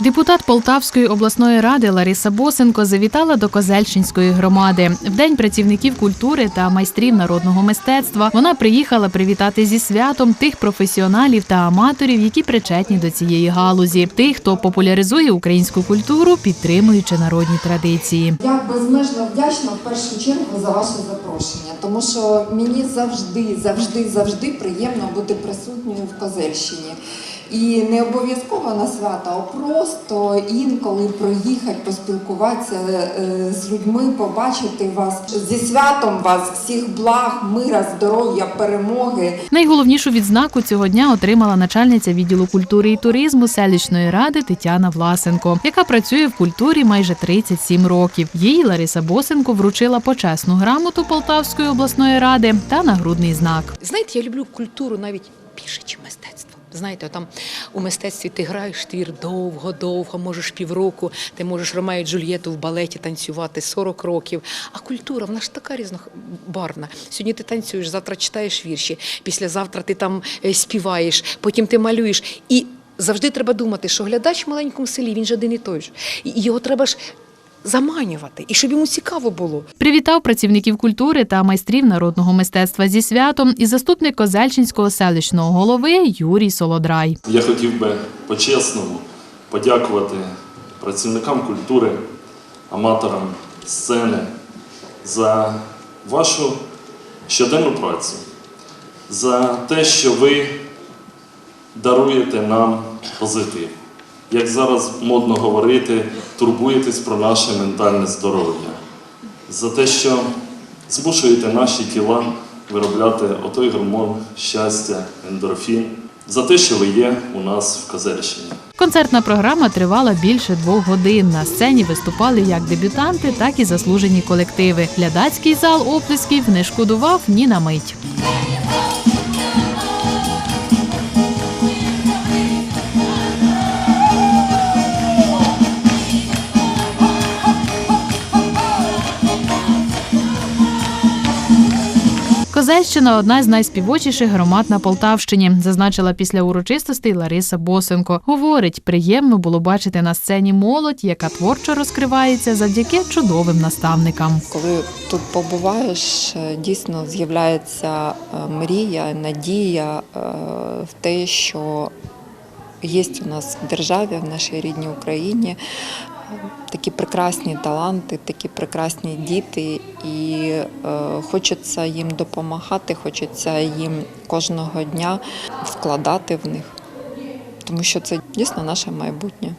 Депутат Полтавської обласної ради Лариса Босенко завітала до Козельщинської громади. В день працівників культури та майстрів народного мистецтва вона приїхала привітати зі святом тих професіоналів та аматорів, які причетні до цієї галузі, тих, хто популяризує українську культуру, підтримуючи народні традиції. Я безмежно вдячна в першу чергу за ваше запрошення, тому що мені завжди, завжди, завжди приємно бути присутньою в Козельщині. І не обов'язково на свята, а просто інколи проїхати, поспілкуватися е, з людьми, побачити вас зі святом вас, всіх благ, мира, здоров'я, перемоги. Найголовнішу відзнаку цього дня отримала начальниця відділу культури і туризму селищної ради Тетяна Власенко, яка працює в культурі майже 37 років. Їй Лариса Босенко вручила почесну грамоту Полтавської обласної ради та нагрудний знак. Знаєте, я люблю культуру навіть більше, ніж мистецтво. Знаєте, там у мистецтві ти граєш твір довго-довго, можеш півроку, ти можеш Ромео Джульєту в балеті танцювати 40 років. А культура, вона ж така різнобарвна. Сьогодні ти танцюєш, завтра читаєш вірші, післязавтра ти там е, співаєш, потім ти малюєш. І завжди треба думати, що глядач в маленькому селі, він же один і той же. І його треба ж заманювати, і щоб йому цікаво було. Привітав працівників культури та майстрів народного мистецтва зі святом і заступник Козельчинського селищного голови Юрій Солодрай. Я хотів би по-чесному подякувати працівникам культури, аматорам сцени за вашу щоденну працю, за те, що ви даруєте нам позитив. Як зараз модно говорити, турбуєтесь про наше ментальне здоров'я, за те, що змушуєте наші тіла виробляти отой гормон щастя, ендорфін, за те, що ви є у нас в Козельщині. Концертна програма тривала більше двох годин. На сцені виступали як дебютанти, так і заслужені колективи. Глядацький зал оплесків не шкодував ні на мить. Козельщина одна з найспівочіших громад на Полтавщині, зазначила після урочистостей Лариса Босенко. Говорить, приємно було бачити на сцені молодь, яка творчо розкривається завдяки чудовим наставникам. Коли тут побуваєш, е, дійсно з'являється е, мрія, надія е, в те, що є у нас в державі, в нашій рідній Україні такі прекрасні таланти, такі прекрасні діти, і е, хочеться їм допомагати, хочеться їм кожного дня вкладати в них, тому що це дійсно наше майбутнє.